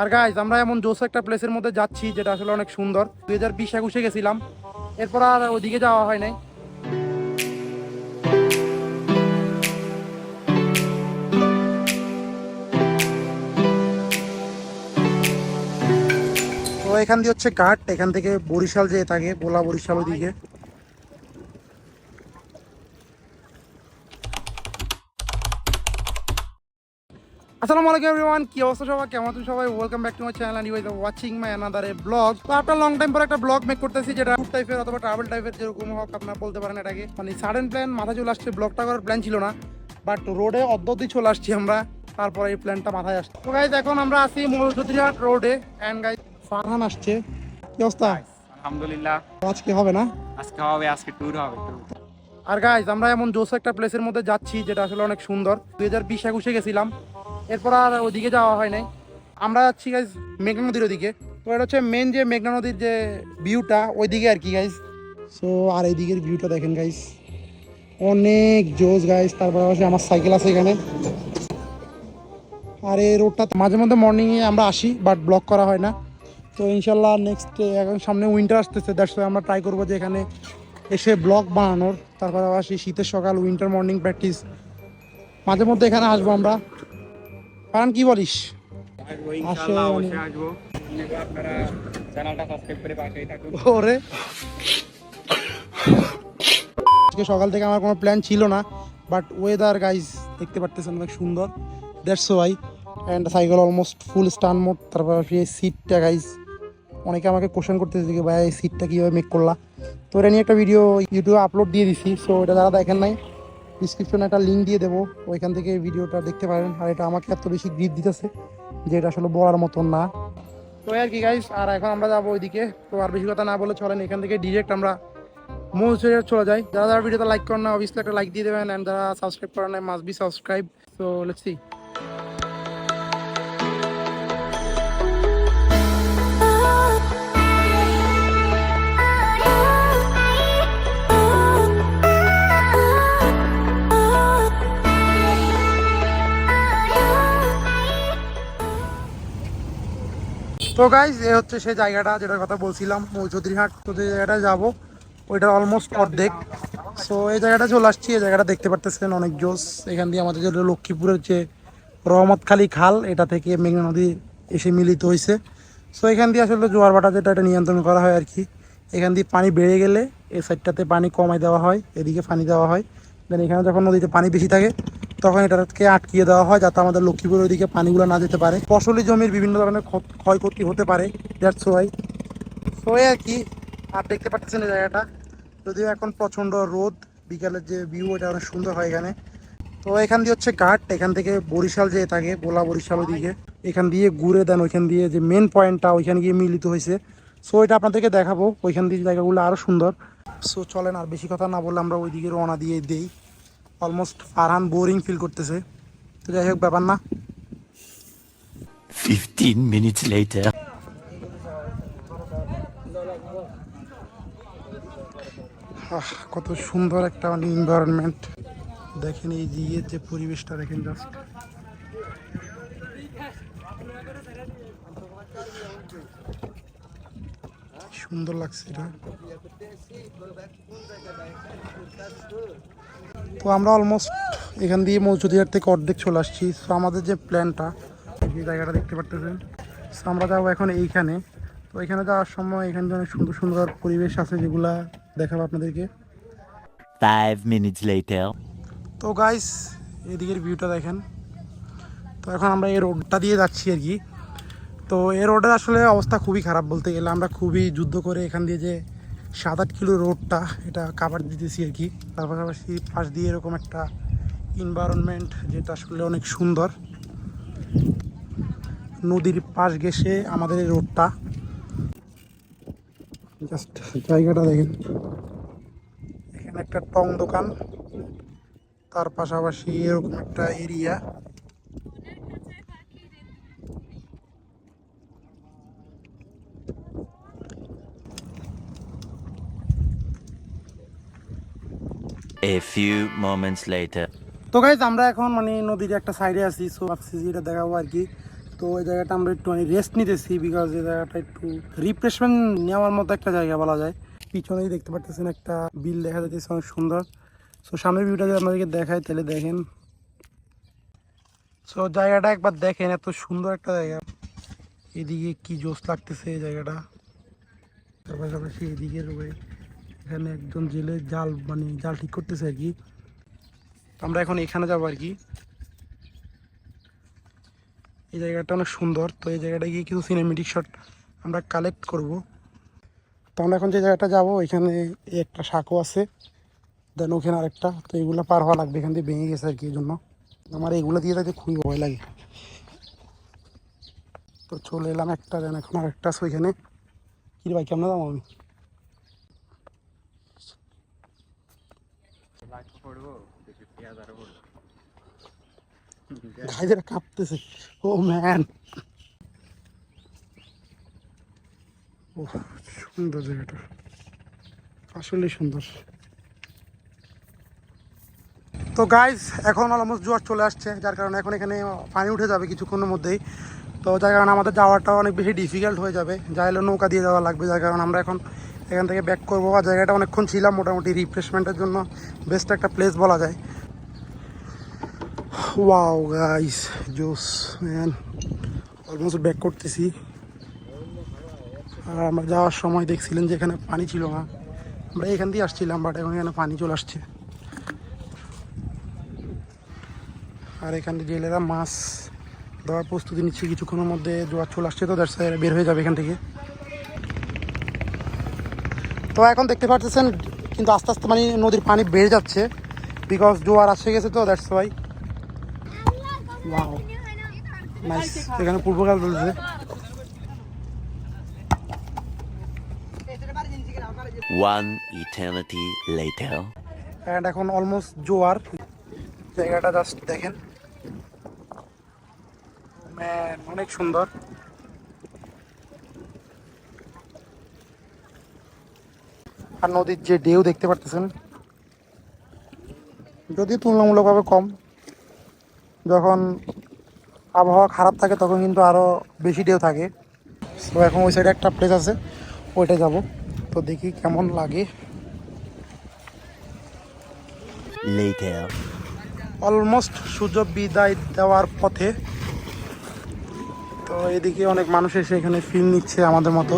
আর guys আমরা এমন জোস একটা প্লেসের মধ্যে যাচ্ছি যেটা আসলে অনেক সুন্দর। দুই হাজার বিশ একুশে গেছিলাম। এরপর আর ওদিকে যাওয়া হয় নাই। তো এখান দিয়ে হচ্ছে ঘাট, এখান থেকে বরিশাল যেয়ে থাকে বোলা বরিশাল ওদিকে। আসসালামু আলাইকুম এভরিওয়ান কি অবস্থা সবাই কেমন আছেন সবাই? Welcome back to my channel and you are watching my another blog তো আফটার লং টাইম পর একটা ব্লগ মেক করতেছি যেটা ট্যুর টাইপের অথবা ট্রাভেল টাইপের যেরকম হোক আপনারা বলতে পারেন এটাকে। মানে সাডেন প্ল্যান মাথা চলে আসছে ব্লগটা করার প্ল্যান ছিল না বাট রোডে অদ্যতি চলে আসছি আমরা তারপরে এই প্ল্যানটা মাথায় আসছে। তো গাইজ এখন আমরা আছি মৌলচুতিহাট রোডে অ্যান্ড গাইজ ফারহান আসছে। কি অবস্থা? আলহামদুলিল্লাহ। আজকে হবে না? আজকে হবে আজকে ট্যুর হবে আর গাইজ আমরা এমন জোস একটা প্লেসের মধ্যে যাচ্ছি যেটা আসলে অনেক সুন্দর। দুই হাজার বিশ একুশে গেছিলাম এরপর আর ওদিকে যাওয়া হয় নাই। আমরা যাচ্ছি গাইজ মেঘনা নদীর ওদিকে। তো এটা হচ্ছে মেন যে মেঘনা নদীর যে ভিউটা ওইদিকে আর কি গাইজ সো আর এই দিকের ভিউটা দেখেন গাইজ অনেক জোস গাইজ তারপর হচ্ছে আমার সাইকেল আছে এখানে। আর এই রোডটা মাঝে মধ্যে মর্নিংয়ে আমরা আসি বাট ব্লক করা হয় না। তো ইনশাল্লাহ নেক্সট এখন সামনে উইন্টার আসতেছে দ্যাটস আমরা ট্রাই করব যে এখানে এসে ব্লক বানানোর। তারপর আবার সেই শীতের সকাল উইন্টার মর্নিং প্র্যাকটিস মাঝে মধ্যে এখানে আসব আমরা। কারণ কি বলিস? ওরে। আজকে সকাল থেকে আমার কোনো প্ল্যান ছিল না বাট ওয়েদার গাইজ দেখতে পারতেছেন অনেক সুন্দর। That's why and cycle almost full stun mode তারপর সেই সিটটা গাইজ অনেকে আমাকে কোশ্চেন করতেছে যে ভাই এই সিটটা কীভাবে মেক করলা? তো এটা নিয়ে একটা ভিডিও ইউটিউবে আপলোড দিয়ে দিছি সো এটা যারা দেখেন নাই ডিসক্রিপশনে একটা লিঙ্ক দিয়ে দেবো। ওইখান থেকে ভিডিওটা দেখতে পারেন। আর এটা আমাকে এত বেশি গ্রিপ দিতেছে যে এটা আসলে বলার মতন না। তো আর কি গাইস আর এখন আমরা যাব ওইদিকে। তো আর বেশি কথা না বলে চলেন, এখান থেকে ডিরেক্ট আমরা মৌসুমে চলে যাই। যারা যারা ভিডিওটা লাইক করেন না অবভিয়াসলি একটা লাইক দিয়ে দেবেন। অ্যান্ড যারা সাবস্ক্রাইব করেন must be subscribe so let's see তো গাইজ এ হচ্ছে সেই জায়গাটা যেটার কথা বলছিলাম মৌচৌধুরীহাট তো যে জায়গাটা যাব ওইটার অলমোস্ট অর্ধেক। সো এই জায়গাটা চলে আসছি, এই জায়গাটা দেখতে পারতেছেন অনেক জোস এখান দিয়ে আমাদের যে লক্ষ্মীপুরের যে রহমতখালী খাল এটা থেকে মেঘনা নদী এসে মিলিত হয়েছে। সো এখান দিয়ে আসলে জোয়ার ভাটা যেটা, এটা নিয়ন্ত্রণ করা হয় আর কি। এখান দিয়ে পানি বেড়ে গেলে এই সাইডটাতে পানি কমাই দেওয়া হয়, এদিকে পানি দেওয়া হয়। দেন এখানে যখন নদীতে পানি বেশি থাকে তখন এটাকে আটকিয়ে দেওয়া হয় যাতে আমাদের লক্ষ্মীপুরের ওদিকে পানিগুলো না যেতে পারে। ফসলি জমির বিভিন্ন ধরনের ক্ষত- ক্ষয়ক্ষতি হতে পারে। দ্যাটস ওয়াই সো আর কি, আর দেখতে পাচ্ছেন এই জায়গাটা। যদিও এখন প্রচণ্ড রোদ, বিকালের যে ভিউ এটা অনেক সুন্দর হয় এখানে। তো এখান দিয়ে হচ্ছে ঘাট, এখান থেকে বরিশাল যেয়ে থাকে বোলা বরিশাল ওদিকে এখান দিয়ে ঘুরে দেন, ওইখান দিয়ে যে মেন পয়েন্টটা ওইখানে গিয়ে মিলিত হয়েছে। সো এটা আপনাদেরকে দেখাবো। ওইখান দিয়ে জায়গাগুলো আরও সুন্দর। সো চলেন, আর বেশি কথা না বললে আমরা ওইদিকে রওনা দিয়ে দেই। অলমোস্ট ফারহান বোরিং ফিল করতেছে। তো যাই হোক ব্যাপার না। 15 minutes later. আহ, কত সুন্দর একটা মানে এনভায়রনমেন্ট দেখেন এই দিকের যে পরিবেশটা দেখেন জাস্ট সুন্দর লাগছে এটা। তো আমরা অলমোস্ট এখান দিয়ে মৌচুদিয়ার থেকে অর্ধেক চলে আসছি। সো আমাদের যে প্ল্যানটা যে জায়গাটা দেখতে পারতেছেন। সো আমরা যাব এখন এইখানে। তো এখানে যাওয়ার সময় এখানে অনেক সুন্দর সুন্দর পরিবেশ আছে যেগুলা দেখাবো আপনাদেরকে। Five minutes later. তো গাইস এদিকের ভিউটা দেখেন। তো এখন আমরা এই রোডটা দিয়ে যাচ্ছি আর কি। তো এই রোডের আসলে অবস্থা খুবই খারাপ বলতে গেলে। আমরা খুবই যুদ্ধ করে এখান দিয়ে যে সাত আট কিলো রোডটা এটা কাভার দিতেছি আর কি। তার পাশাপাশি পাশ দিয়ে এরকম একটা এনভায়রনমেন্ট যেটা আসলে অনেক সুন্দর। নদীর পাশ ঘেসে আমাদের এই রোডটা জাস্ট জায়গাটা দেখেন। এখানে একটা টং দোকান। তার পাশাপাশি এরকম একটা area A few moments later. তো গাইজ আমরা এখন মানে নদীর একটা সাইডে আছি সো ভাবছি এটা দেখাবো আর কি। তো ওই জায়গাটা আমরা একটু রেস্ট নিতেছি বিকজ এই জায়গাটা একটু রিফ্রেশমেন্ট নেওয়ার মতো একটা জায়গা বলা যায়। পিছনেই দেখতে পাচ্ছেন একটা বিল দেখা যাচ্ছে অনেক সুন্দর। সো সামনের ভিউটা যদি আপনাদেরকে দেখায় তাহলে দেখেন। সো জায়গাটা একবার দেখেন, এত সুন্দর একটা জায়গা। এদিকে কি জোস লাগতেছে এই জায়গাটা। তার পাশাপাশি এদিকে রয়ে এখানে একজন জেলে জাল মানে জাল ঠিক করতেছে আর কি। তো আমরা এখন এখানে যাব আর কি। এই জায়গাটা অনেক সুন্দর। তো এই জায়গাটা গিয়ে কিছু সিনেমেটিক শট আমরা কালেক্ট করব। তো আমরা এখন যে জায়গাটা যাব এখানে একটা সাঁকো আছে, দেন ওখানে আরেকটা। তো এগুলো পার হওয়া লাগবে, এখান থেকে ভেঙে গেছে আর কি এই জন্য। আমার এগুলো দিয়ে যাতে খুবই ভয় লাগে। তো চলে এলাম একটা, দেন এখন আরেকটা আছে ওইখানে। কি ভাই, কেমন দাম আমি? গাইদের কাঁপতেছে। ও ম্যান। ও, সুন্দর জায়গাটা। আসলে সুন্দর। তো গাইজ এখন অলমোস্ট জোয়ার চলে আসছে, যার কারণে এখন এখানে পানি উঠে যাবে কিছুক্ষণের মধ্যেই। তো যার কারণে আমাদের যাওয়াটা অনেক বেশি ডিফিকাল্ট হয়ে যাবে। যা হলে নৌকা দিয়ে যাওয়া লাগবে, যার কারণে আমরা এখন এখান থেকে ব্যাক করব। বা জায়গাটা অনেকক্ষণ ছিলাম, মোটামুটি রিফ্রেশমেন্টের জন্য বেস্ট একটা প্লেস বলা যায়। ওয়াও গাইস জোস ম্যান অলমোস্ট ব্যাক করতেছি। আর আমরা যাওয়ার সময় দেখছিলেন যে এখানে পানি ছিল না। আমরা এখান দিয়ে আসছিলাম বাট এখন এখানে পানি চলে আসছে। আর এখানে জেলেরা মাছ দেওয়ার প্রস্তুতি নিচ্ছে। কিছুক্ষণের মধ্যে জোয়ার চলে আসছে, তো দ্যাটস বের হয়ে যাবে এখান থেকে। তো এখন দেখতে পাচ্ছেন কিন্তু আস্তে আস্তে মানে নদীর পানি বেড়ে যাচ্ছে। বিকজ জোয়ার আসে গেছে, তো দ্যাটস ওয়াই ওয়াও নাইস এখানে পূর্বকাল বলছে One eternity later. অ্যান্ড এখন অলমোস্ট জোয়ার। জায়গাটা জাস্ট দেখেন। ম্যান অনেক সুন্দর। আর নদীর যে ঢেউ দেখতে পারতেছেন যদিও তুলনামূলকভাবে কম। যখন আবহাওয়া খারাপ থাকে তখন কিন্তু আরও বেশি ঢেউ থাকে। তো এখন ওই সাইডে একটা প্লেস আছে ওইটা যাব। তো দেখি কেমন লাগে. অলমোস্ট সূর্য বিদায় দেওয়ার পথে। তো এদিকে অনেক মানুষ এসে এখানে ফিল নিচ্ছে আমাদের মতো।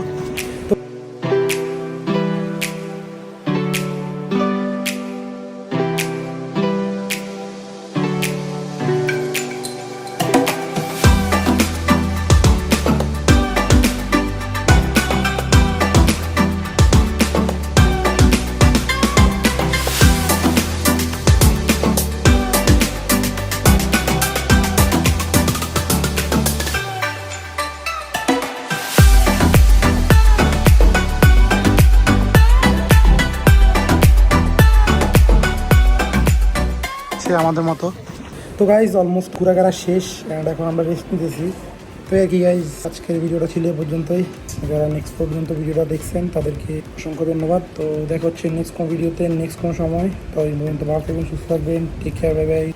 আমাদের মতো। তো গাইজ অলমোস্ট ঘোরাঘেরা শেষ অ্যান্ড এখন আমরা রেস্ট নিতেছি। তো আর কি গাইজ আজকের ভিডিওটা ছিল এ পর্যন্তই। যারা নেক্সট পর্যন্ত ভিডিওটা দেখছেন, তাদেরকে অসংখ্য ধন্যবাদ। তো দেখা হচ্ছে নেক্সট কোনো ভিডিওতে নেক্সট কোনো সময়। তো এই পর্যন্ত ভালো থাকবেন, সুস্থ থাকবেন টেক কেয়ার বাই বাই